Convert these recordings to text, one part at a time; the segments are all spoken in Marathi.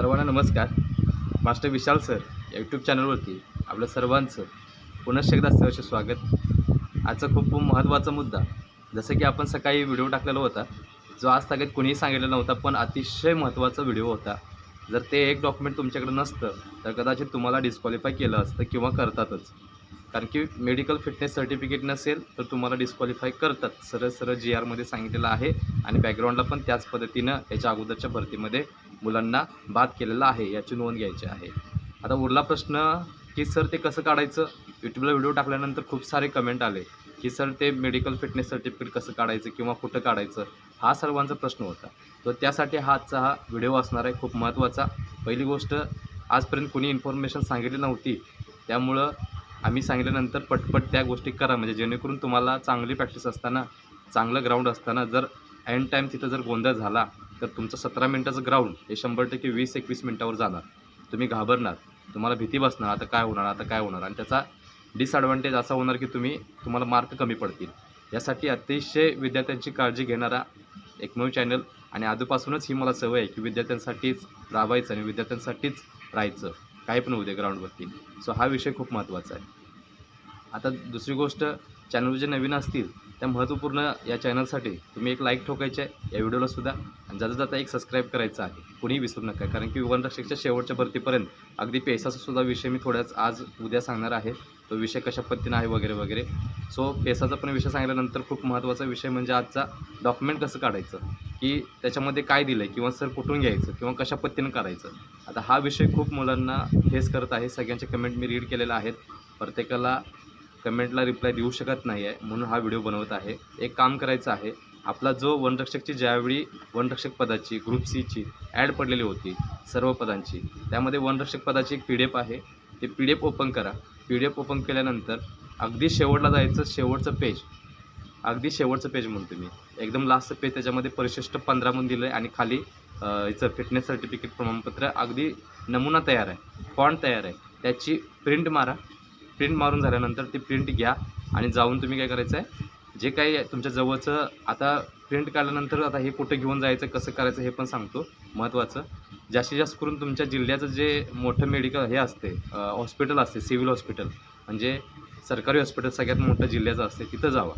सर्वांना नमस्कार. मास्टर विशाल सर या यूट्यूब चॅनलवरती आपल्या सर्वांचं पुनश्च एकदा सहर्ष स्वागत. आजचा खूप महत्त्वाचा मुद्दा जसं की आपण सकाळी व्हिडिओ टाकलेला होता जो आज सगळ्यात कुणीही सांगितलेला नव्हता पण अतिशय महत्त्वाचा व्हिडिओ होता. जर ते एक डॉक्युमेंट तुमच्याकडे नसतं तर कदाचित तुम्हाला डिस्क्वालिफाय केलं असतं किंवा करतातच. कारण की मेडिकल फिटनेस सर्टिफिकेट नसेल तर तुम्हाला डिस्क्वालिफाय करतात. सरळ सरळ जी आरमध्ये सांगितलेलं आहे आणि बॅकग्राऊंडला पण त्याच पद्धतीनं याच्या अगोदरच्या भरतीमध्ये मुलांना बाद केलेला आहे याची नोंद घ्यायची आहे. आता उरला प्रश्न की सर ते कसं काढायचं? यूट्यूबला व्हिडिओ टाकल्यानंतर खूप सारे कमेंट आले की सर ते मेडिकल फिटनेस सर्टिफिकेट कसं काढायचं किंवा कुठं काढायचं? हा सर्वांचा प्रश्न होता. तर त्यासाठी हा आजचा हा व्हिडिओ असणार आहे खूप महत्त्वाचा. पहिली गोष्ट आजपर्यंत कोणी इन्फॉर्मेशन सांगितली नव्हती. त्यामुळं आम्ही सांगितल्यानंतर पटपट त्या गोष्टी करा. म्हणजे जेणेकरून तुम्हाला चांगली प्रॅक्टिस असताना चांगलं ग्राउंड असताना जर एंड टाईम तिथं जर गोंधळ झाला तर तुमचं सतरा मिनटाचं ग्राउंड हे शंभर टक्के वीस एकवीस मिनटावर जाणार. तुम्ही घाबरणार. तुम्हाला भीती बसणार आता काय होणार आता काय होणार? आणि त्याचा डिसॲडव्हान्टेज असा होणार की तुम्ही तुम्हाला मार्क कमी पडतील. यासाठी अतिशय विद्यार्थ्यांची काळजी घेणारा एकमेव चॅनल आणि आधीपासूनच ही मला सवय आहे की विद्यार्थ्यांसाठीच राबायचं आणि विद्यार्थ्यांसाठीच राहायचं. काही पण होऊ दे ग्राउंडवरती सो हा विषय खूप महत्त्वाचा आहे. आता दुसरी गोष्ट चॅनल जे नवीन असतील त्या महत्त्वपूर्ण या चॅनलसाठी तुम्ही एक लाईक ठोकायचे आहे या व्हिडिओला सुद्धा. आणि जाता जाता एक सबस्क्राईब करायचं आहे कुणीही विसरू नका. कारण की वनरक्षकच्या शेवटच्या भरतीपर्यंत अगदी पेसाचासुद्धा विषय मी थोड्याच आज उद्या सांगणार आहे. तो विषय कशा पद्धतीनं आहे वगैरे वगैरे. सो पेसाचा पण विषय सांगितल्यानंतर खूप महत्त्वाचा विषय म्हणजे आजचा डॉक्युमेंट कसं काढायचं? की त्याच्यामध्ये काय दिलं आहे किंवा सर कुठून घ्यायचं किंवा कशा पद्धतीनं करायचं. आता हा विषय खूप मुलांना फेस करत आहे. सगळ्यांचे कमेंट मी रीड केलेले आहेत. प्रत्येकाला कमेंटला रिप्लाय देऊ शकत नाही आहे म्हणून हा व्हिडिओ बनवत आहे. एक काम करायचं आहे. आपला जो वनरक्षकची ज्यावेळी वनरक्षक पदाची ग्रुप सीची ॲड पडलेली होती सर्व पदांची त्यामध्ये वनरक्षक पदाची एक पी डी एफ आहे. ते पी डी एफ ओपन करा. पी डी एफ ओपन केल्यानंतर अगदी शेवटला जायचं शेवटचं पेज अगदी शेवटचं पेज म्हणतो मी एकदम लास्टचं पेज त्याच्यामध्ये परिशिष्ट पंधरा म्हणून दिलं आहे आणि खाली हिचं याचं फिटनेस सर्टिफिकेट प्रमाणपत्र अगदी नमुना तयार आहे. फॉन्ट तयार आहे. त्याची प्रिंट मारा. प्रिंट मारून झाल्यानंतर ती प्रिंट घ्या आणि जाऊन तुम्ही काय करायचं आहे जे काही तुमच्या जवळचं आता प्रिंट काढल्यानंतर आता हे कुठं घेऊन जायचं कसं करायचं हे पण सांगतो. महत्त्वाचं जास्तीत जास्त करून तुमच्या जिल्ह्याचं जे मोठं मेडिकल हे असते हॉस्पिटल असते सिव्हिल हॉस्पिटल म्हणजे सरकारी हॉस्पिटल सगळ्यात मोठं जिल्ह्याचं असते तिथं जावा.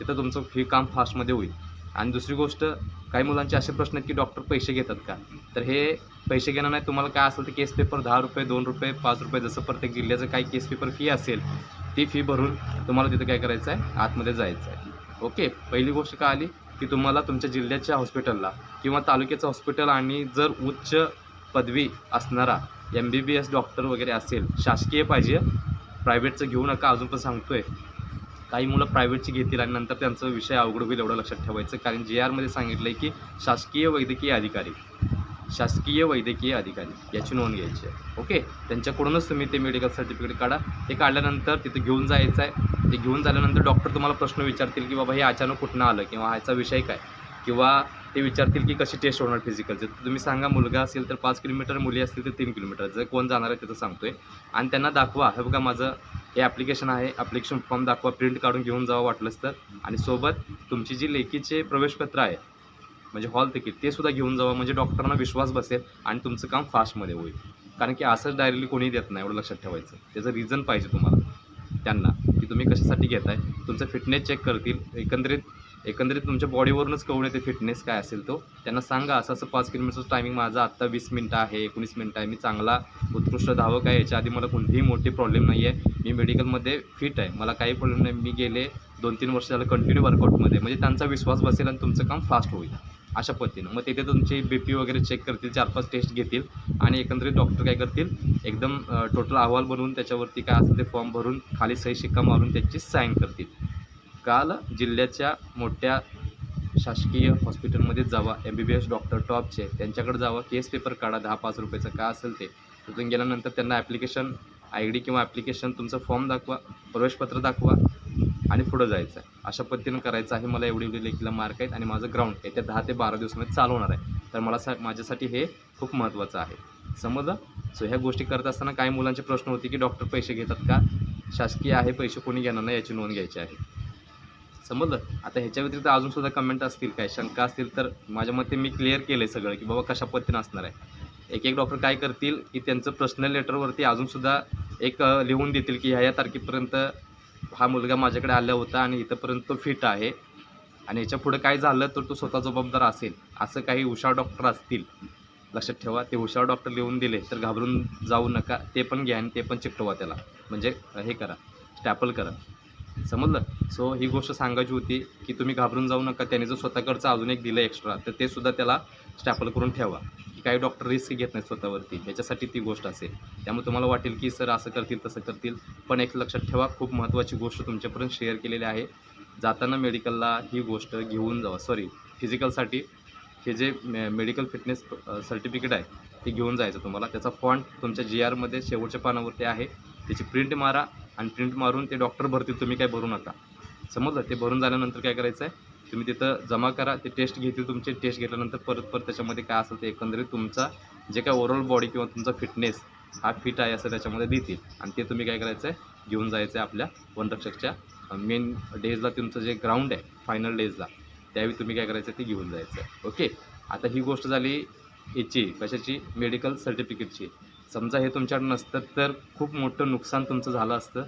तिथं तुमचं हे काम फास्टमध्ये होईल. आणि दुसरी गोष्ट काही मुलांचे असे प्रश्न आहेत की डॉक्टर पैसे घेतात का? तर हे पैसे घेणार नाही तुम्हाला काय असेल तर केस पेपर दहा रुपये दोन रुपये पाच रुपये जसं प्रत्येक जिल्ह्याचं काही केस पेपर फी असेल ती फी भरून तुम्हाला तिथं काय करायचं आहे? आतमध्ये जायचं आहे. ओके पहिली गोष्ट काय आली? की तुम्हाला तुमच्या जिल्ह्याच्या हॉस्पिटलला किंवा तालुक्याचं हॉस्पिटल आणि जर उच्च पदवी असणारा M B B S doctor वगैरे असेल शासकीय पाहिजे. प्रायव्हेटचं घेऊ नका अजून पण सांगतोय. काही मुलं प्रायव्हेटची घेतील आणि नंतर त्यांचा विषय अवघड होईल एवढं लक्षात ठेवायचं. कारण जे आरमध्ये सांगितलं आहे की शासकीय वैद्यकीय अधिकारी शासकीय वैद्यकीय अधिकारी याची नोंद घ्यायची आहे. ओके त्यांच्याकडूनच तुम्ही ते मेडिकल सर्टिफिकेट काढा. ते काढल्यानंतर तिथे घेऊन जायचं आहे. ते घेऊन झाल्यानंतर डॉक्टर तुम्हाला प्रश्न विचारतील की बाबा हे अचानक कुठनं आलं? किंवा ह्याचा विषय काय? किंवा ते विचारतील की कशी टेस्ट होणार फिजिकलचे तुम्ही सांगा मुलगा असेल तर पाच किलोमीटर मुली असतील तर तीन किलोमीटर. जर कोण जाणार आहे तिथं सांगतोय. आणि त्यांना दाखवा हे बघा माझं हे ॲप्लिकेशन आहे. ॲप्लिकेशन फॉर्म दाखवा प्रिंट काढून घेऊन जावं वाटलंच तर. आणि सोबत तुमची जी लेखीचे प्रवेशपत्र आहे म्हणजे हॉल तिकीट ते सुद्धा घेऊन जावं. म्हणजे डॉक्टरांना विश्वास बसेल आणि तुमचं काम फास्टमध्ये होईल. कारण की असंच डायरेक्टली कोणी देत नाही एवढं लक्षात ठेवायचं. त्याचं रिझन पाहिजे तुम्हाला. त्यांना की तुम्ही कशासाठी घेताय. तुमचं फिटनेस चेक करतील एकंदरीत एकंदरीत तुमच्या बॉडीवरूनच कळून येते फिटनेस काय असेल तो. त्यांना सांगा असं असं पाच किलोमीटरचं टायमिंग माझा आत्ता वीस मिनटं आहे एकोणीस मिनटं आहे. मी चांगला उत्कृष्ट धावक आहे याच्या आधी मला कोणतीही मोठी प्रॉब्लेम नाही आहे मी मेडिकलमध्ये फिट आहे. मला काही प्रॉब्लेम नाही. मी गेले दोन तीन वर्ष झालं कंटिन्यू वर्कआउटमध्ये म्हणजे त्यांचा विश्वास बसेल आणि तुमचं काम फास्ट होईल. अशा पद्धतीनं. मग तिथे तुमची बी पी वगैरे चेक करतील चार पाच टेस्ट घेतील आणि एकंदरीत डॉक्टर काय करतील? एकदम टोटल अहवाल बनवून त्याच्यावरती काय असेल ते फॉर्म भरून खाली सही शिक्का मारून त्याची साईन करतील. काल जिल्ह्याच्या मोठ्या शासकीय हॉस्पिटलमध्ये जावा M B B S doctor टॉपचे त्यांच्याकडे जावा केस पेपर काढा दहा पाच रुपयाचं का असेल ते. तिथून गेल्यानंतर त्यांना ॲप्लिकेशन आय डी किंवा ॲप्लिकेशन तुमचं फॉर्म दाखवा प्रवेशपत्र दाखवा आणि पुढं जायचं आहे. अशा पद्धतीनं करायचं आहे. मला एवढी एवढी लेखीला मार्क आहेत आणि माझं ग्राउंड येत्या दहा ते बारा दिवसामध्ये चालवणार आहे. तर मला सा माझ्यासाठी हे खूप महत्त्वाचं आहे. समजलं सो ह्या गोष्टी करत असताना काही मुलांचे प्रश्न होते की डॉक्टर पैसे घेतात का? शासकीय आहे पैसे कोणी घेणार नाही याची नोंद घ्यायची आहे. समजलं? आता ह्याच्या व्यतिरिक्त अजून सुद्धा कमेंट असतील काय? शंका असतील तर माझ्या मते मी क्लिअर केलं आहे सगळं की बाबा कशा पद्धतीनं असणार आहे. एक एक डॉक्टर काय करतील की त्यांचं पर्सनल लेटरवरती अजूनसुद्धा एक लिहून देतील की ह्या या तारखेपर्यंत हा मुलगा माझ्याकडे आला होता आणि इथंपर्यंत तो फिट आहे. आणि ह्याच्या पुढं काय झालं तर तो स्वतः जबाबदार असेल. असं काही हुशार डॉक्टर असतील लक्षात ठेवा. ते हुशार डॉक्टर लिहून दिले तर घाबरून जाऊ नका. ते पण घ्या आणि ते पण चिकटवा त्याला. म्हणजे हे करा स्टॅपल करा. समजलं? सो ही गोष्ट सांगायची होती की तुम्ही घाबरून जाऊ नका. त्याने जो स्वतःकडचं अजून एक दिलं एक्स्ट्रा तर ते सुद्धा त्याला स्टॅपल करून ठेवा. की काही डॉक्टर रिस्क घेत नाहीत स्वतःवरती. याच्यासाठी ती गोष्ट असेल. त्यामुळे तुम्हाला वाटेल की सर असं करतील तसं करतील. पण एक लक्षात ठेवा खूप महत्त्वाची गोष्ट तुमच्यापर्यंत शेअर केलेली आहे. जाताना मेडिकलला ही गोष्ट घेऊन जावा. सॉरी फिजिकलसाठी हे जे मे मेडिकल फिटनेस सर्टिफिकेट आहे ते घेऊन जायचं तुम्हाला. त्याचा फॉन्ट तुमच्या जी आरमध्ये शेवटच्या पानावरती आहे. त्याची प्रिंट मारा. आणि प्रिंट मारून ते डॉक्टर भरतील तुम्ही काय भरू नका. समजलं? ते भरून झाल्यानंतर काय करायचं आहे तुम्ही तिथं जमा करा ते टेस्ट घेतील तुमचे टेस्ट घेतल्यानंतर परत परत त्याच्यामध्ये काय असेल ते एकंदरीत तुमचा जे काय ओव्हरऑल बॉडी किंवा तुमचा फिटनेस हा फिट आहे असं त्याच्यामध्ये देतील. आणि ते तुम्ही काय करायचं आहे घेऊन जायचं आहे आपल्या वनरक्षकच्या मेन डेजला तुमचं जे ग्राउंड आहे फायनल डेजला त्यावेळी तुम्ही काय करायचं ते घेऊन जायचं आहे ओके? आता ही गोष्ट झाली याची कशाची? मेडिकल सर्टिफिकेटची. समजा हे तुमच्याकडे नसतं तर खूप मोठं नुकसान तुमचं झालं असतं.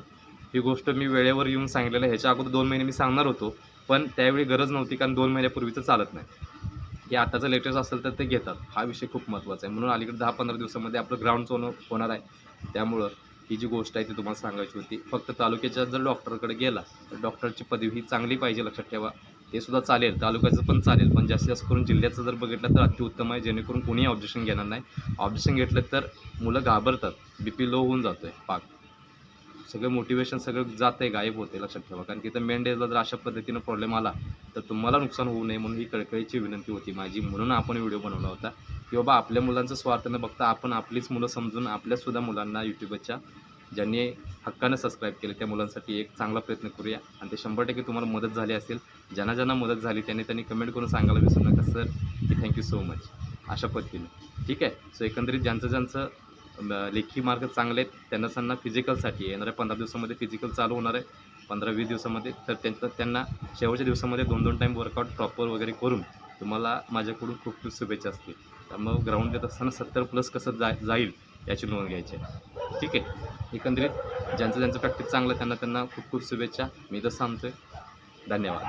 ही गोष्ट मी वेळेवर येऊन सांगितलेलं आहे. ह्याच्या अगोदर दोन महिने मी सांगणार होतो पण त्यावेळी गरज नव्हती कारण दोन महिन्यापूर्वीचं चालत नाही. की आताचं लेटेस्ट असेल तर ते घेतात. हा विषय खूप महत्त्वाचा आहे. म्हणून अलीकडे दहा पंधरा दिवसामध्ये आपलं ग्राउंड होणं होणार आहे. त्यामुळं ही जी गोष्ट आहे ती तुम्हाला सांगायची होती. फक्त तालुक्याच्या जर डॉक्टरकडे गेला तर डॉक्टरची पदवी ही चांगली पाहिजे लक्षात ठेवा. ते सुद्धा चालेल तालुक्याचं पण चालेल पण जास्तीत जास्त करून जिल्ह्याचं जर बघितलं तर अतिउत्तम आहे जेणेकरून कोणीही ऑब्जेक्शन घेणार नाही. ऑब्जेक्शन घेतलं तर मुलं घाबरतात बी पी लो होऊन जातोय पाक. सगळं मोटिवेशन सगळं जात आहे गायब होते लक्षात ठेवा. कारण की तर मेन डेजला जर अशा पद्धतीनं प्रॉब्लेम आला तर तुम्हाला नुकसान होऊ नये म्हणून ही कळकळीची विनंती होती माझी. म्हणून आपण व्हिडिओ बनवला होता की बाबा आपल्या मुलांचं स्वार्थ न बघता आपण आपलीच मुलं समजून आपल्यासुद्धा मुलांना यूट्यूबच्या ज्यांनी हक्कानं सबस्क्राईब केले त्या मुलांसाठी एक चांगला प्रयत्न करूया. आणि ते शंभर टक्के तुम्हाला मदत झाली असेल ज्यांना ज्यांना मदत झाली त्यांनी त्यांनी कमेंट करून सांगायला विसरू नका. सर की थँक्यू सो मच अशा पद्धतीनं. ठीक आहे? सो एकंदरीत ज्यांचं ज्यांचं लेखी मार्क चांगले आहेत त्यांना त्यांना फिजिकलसाठी येणाऱ्या पंधरा दिवसामध्ये फिजिकल चालू होणार आहे. पंधरा वीस दिवसामध्ये तर त्यांचं त्यांना शेवटच्या दिवसामध्ये दोन दोन टाईम वर्कआउट प्रॉपर वगैरे करून तुम्हाला माझ्याकडून खूप खूप शुभेच्छा असतील. त्यामुळं ग्राउंड देत असताना सत्तर प्लस कसं जा जाईल याची नोंद घ्यायची आहे. ठीक आहे. एकंदरीत ज्यांचं ज्यांचं प्रॅक्टिस चांगलं आहे, त्यांना त्यांना खूप खूप शुभेच्छा. मी तर सांगतोय. धन्यवाद.